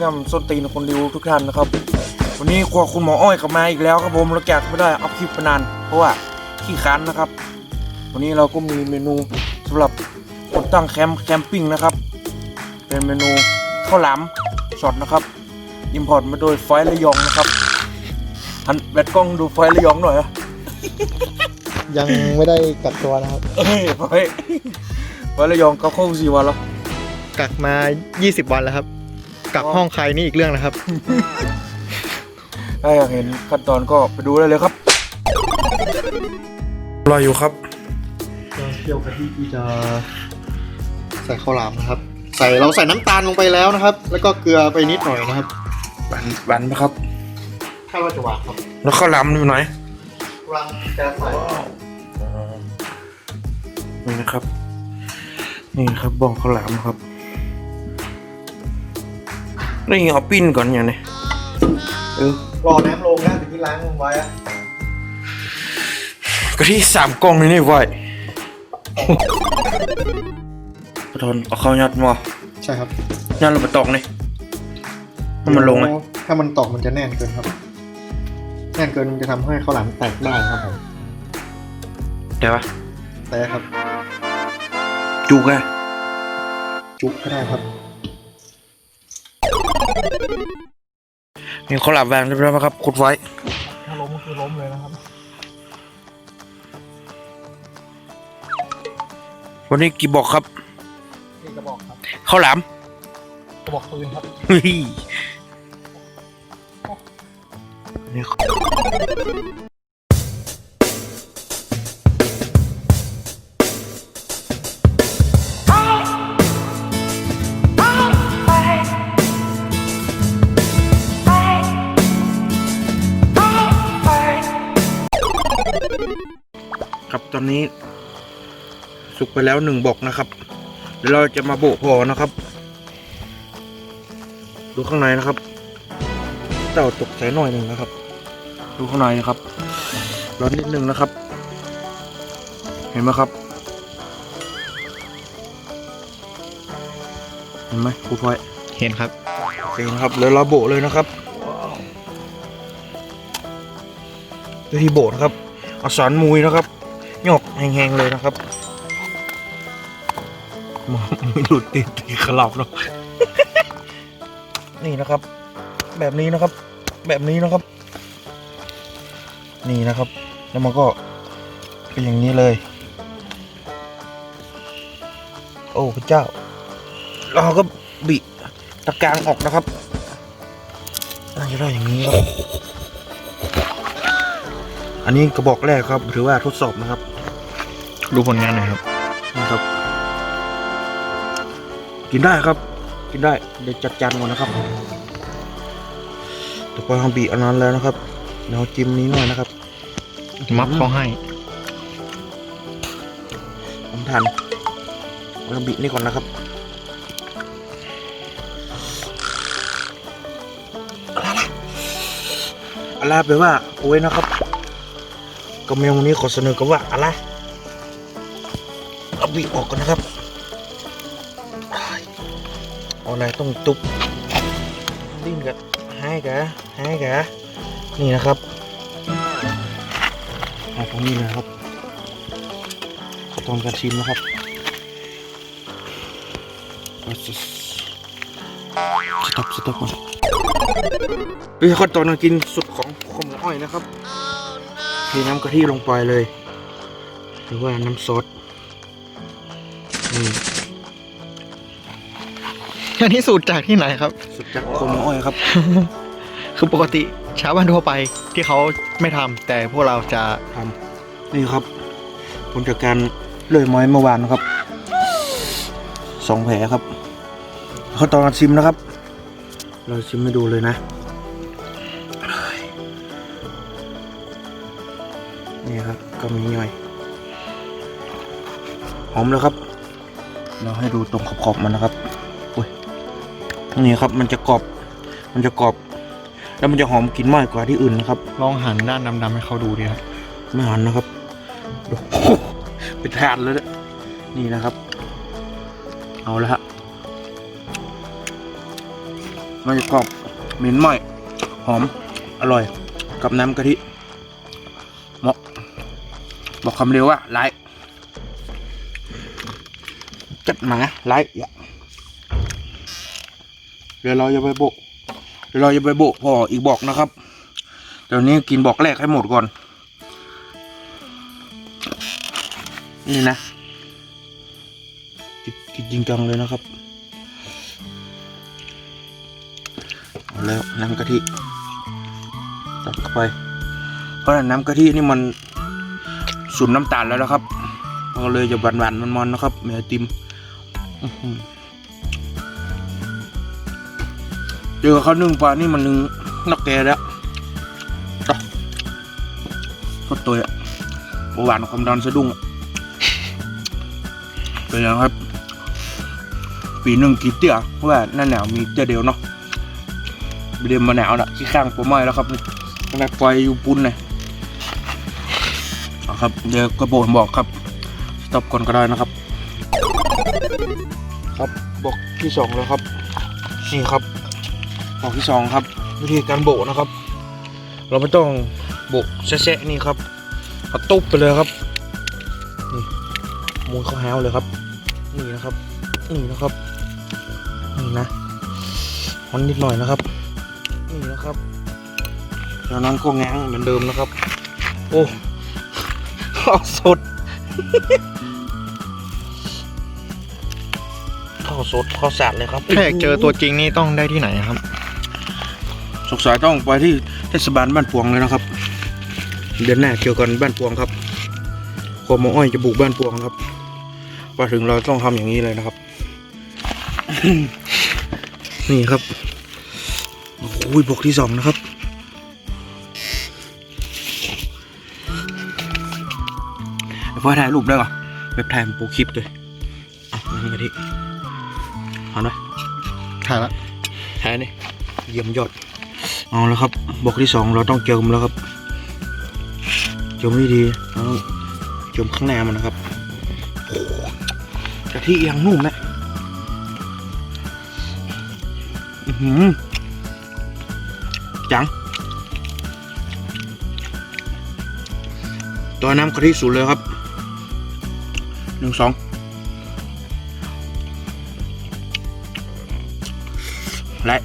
งามส้นตีนคนดูทุกท่านนะครับ วันนี้ครัวคุณหมออ้อยกลับมาอีกแล้วครับผมเราจากไม่ได้อัพคลิปมานานเพราะว่าขี้ค้านนะครับ วันนี้เราก็มีเมนูสำหรับคนตั้งแคมป์แคมปิ้งนะครับ เป็นเมนูข้าวหลามช็อตนะครับอิมพอร์ตมาโดยไฟระยองนะครับหันแบตกล้องดูไฟระยองหน่อยอะยังไม่ได้กักตัวนะครับเอ้ยไฟไฟระยองเขาเข้าสี่วันแล้วกักมา 20 วันแล้วครับ กักห้องใครนี่อีกเรื่องนะครับ ถ้าอยากเห็นขั้นตอนก็ไปดูได้เลยครับ รออยู่ครับก็เคี่ยวกะทิที่จะใส่ข้าวหลามนะครับ ใส่เราใส่น้ำตาลลงไปแล้วนะครับ แล้วก็เกลือไปนิดหน่อยนะครับบันบันไหมครับถ้าว่าจะหวานครับแล้วข้าวหลามอยู่ไหนรังจะใส่นี่นะครับ นี่ครับบ้องข้าวหลามนะครับ นี่เอาปิ้นก่อนอย่างนี้เออรอน้ำลงนะถึงที่ล้างไว้อะกะทิสามกล่องนี่นี่ไว้กระทนเอาข้าวยัดมาใช่ครับยัดลงไปตอกนี่ให้มันลงไหมถ้ามันตอกมันจะแน่นเกินครับ แน่นเกินมันจะทำให้ข้าวหลามแตกได้ครับผมได้ปะแต่ครับ จุกไงจุกก็ได้ครับ มีข้าวหลามแวงเรียบร้อยไหมครับขุดไว้ ถ้าล้มก็คือล้มเลยนะครับวันนี้กี่บอกครับนี่กระบอกครับข้าวหลามกระบอกปืนครับ เฮ้ยนี่ อนนี้ สุกไปแล้วหนึ่งบอกนะครับเดี๋ยวเราจะมาโบกพอนะครับ ดูข้างในนะครับ เต่าตกใจหน่อยหนึ่งนะครับ ดูข้างในนะครับ ร้อนนิดนึงนะครับ เห็นไหมครับ เห็นไหมครูพลอยเห็นครับโอเคนะครับแล้วเราโบะเลยนะครับวิธีโบะนะครับเอาสารมุยนะครับ หยกแห้งๆเลยนะครับมอไม่หลุดติดตีขลับเนาะนี่นะครับ แบบนี้นะครับ แบบนี้นะครับ นี่นะครับ แล้วมันก็เป็นอย่างนี้เลย โอ้พระเจ้า เราก็บิตะกางออกนะครับน่าจะได้อย่างนี้ครับ อันนี้กระบอกแรกครับถือว่าทดสอบนะครับ ดูผลงานหน่อยครับนะครับ กินได้ครับ กินได้เดี๋ยวจัดจานก่อนนะครับต่อไปทำบีอันนั้นแล้วนะครับเดี๋ยวจิ้มนี้หน่อยนะครับ มัฟเขาให้ผมทานวาซาบินี่ก่อนนะครับอะไรแปลว่าโอ้ยนะครับ ก็เมนูนี้ขอเสนอกับว่าอะไรเอาบีออกก่อนนะครับอ้ายเอาอะไรต้องตุบดิ้นกับให้กะให้กะนี่นะครับเอาตรงนี้เลยครับขั้นตอนการชิมนะครับสต็อปสต็อปก่อนนี่ขั้นตอนการกินสุดของขมอ้อยนะครับ เทน้ำกะทิลงไปเลย หรือว่าน้ำซอสนี่อันนี้สูตรจากที่ไหนครับ สุดจากขมอ้อยครับ คือปกติชาวบ้านทั่วไปที่เขาไม่ทำแต่พวกเราจะทำนี่ครับผลจากการเลื่อยไม้เมื่อวานนะครับสองแผลครับขั้นตอนการชิมนะครับ เราชิมให้ดูเลยนะ นี่ครับก็มีย่อยหอมแล้วครับ เราให้ดูตรงขอบๆมันนะครับอุ้ยนี่ครับมันจะกรอบ มันจะกรอบ แล้วมันจะหอมกลิ่นมากกว่าที่อื่นนะครับ ลองหันด้านดำๆให้เขาดูดีครับไม่หันนะครับโอ้โหเป็นทานแล้วเนี่ยนี่นะครับ เอาละฮะมันจะกรอบเหม็นไหม้หอมอร่อย กับน้ำกะทิเหมาะ บอกคำเร็วว่าไลท์จัดหมาไลท์เดี๋ยวเราจะไปโบกเดี๋ยวเราจะไปโบกพออีกบอกนะครับเดี๋ยวนี้กินบอกแรกให้หมดก่อน นี่นะกินกินจริงจังเลยนะครับเอาแล้วน้ำกะทิตัดเข้าไป เพราะน้ำกะทินี่มัน สูนน้ำตาลแล้วนะครับก็เลยจะหวานหวานๆมันๆนะครับเมียติมเจอเขานึ่งปลานี่มันนึ่งนักแกแล้วต่อก็ตัวอะหวานความดันสะดุ้งเป็นยังครับ ปีหนึ่งกี่เตี้ยเพราะว่าหน้าหนาวมีเตี้ยเดียวเนาะเดือนมาหนาวละขี้ข้างผมไหม้แล้วครับนี่ตั้งแต่ปล่อยอยู่ปุ้นเลย ครับเดี๋ยวก็บอกบอกครับสต็อปก่อนก็ได้นะครับ ครับบอกที่สองแล้วครับนี่ครับบอกที่สองครับ วิธีการโบกนะครับ เราไม่ต้องโบกแซะๆนี่ครับเอาตุ๊บไปเลยครับนี่มูนเข้าแฮวเลยครับ นี่นะครับนี่นะครับนี่นะฮอนนิดหน่อยนะครับ นี่นะครับจากนั้นก็ง้างเหมือนเดิมนะครับ โอ้ ข้าวสด ข้าวสดข้าวสารเลยครับถ้าอยากเจอตัวจริงนี่ต้องได้ที่ไหนครับ สงสัยต้องไปที่เทศบาลบ้านพวงเลยนะครับ เดือนหน้าเกี่ยวกันบ้านพวงครับครัวหมออ้อยจะบุกบ้านพวงครับมาถึงเราต้องทำอย่างนี้เลยนะครับ นี่ครับโอ้ยบวกที่สองนะครับ เดี๋ยวพ่อถ่ายรูปได้ก่อนแบบถ่ายเป็นโปรคลิปเลยอะนี่กะทิเอาหน่อยถ่ายละถ่ายนี่เยี่ยมยอดเอาแล้วครับบล็อกที่สองเราต้องเจิมแล้วครับเจิมให้ดีเราต้องเจิมข้างในมันนะครับโอ้โหกะทิยังนุ่มนะอือหือจังตัวน้ำกะทิสุดเลยครับ หนึ่งสองและ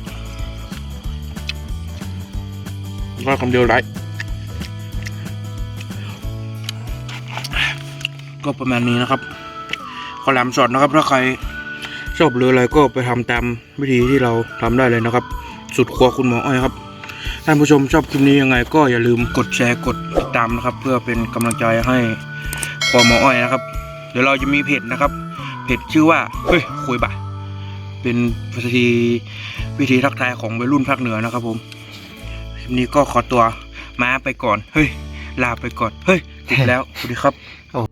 ก็คำเดียวไรก็ประมาณนี้นะครับข้าวหลามสดนะครับ ถ้าใครชอบหรืออะไรก็ไปทำตามวิธีที่เราทำได้เลยนะครับ สุดครัวคุณหมออ้อยครับท่านผู้ชมชอบคลิปนี้ยังไง ก็อย่าลืมกดแชร์กดติดตามนะครับ เพื่อเป็นกำลังใจให้ครัวหมออ้อยนะครับ เดี๋ยวเราจะมีเพจนะครับ เพจชื่อว่า เฮ้ย คุยบะเป็นวิธีวิธีทักทายของวัยรุ่นภาคเหนือนะครับผมคลิปนี้ก็ขอตัวมาไปก่อน เฮ้ย ลาไปก่อน เฮ้ยติดแล้ว สวัสดีครับ oh.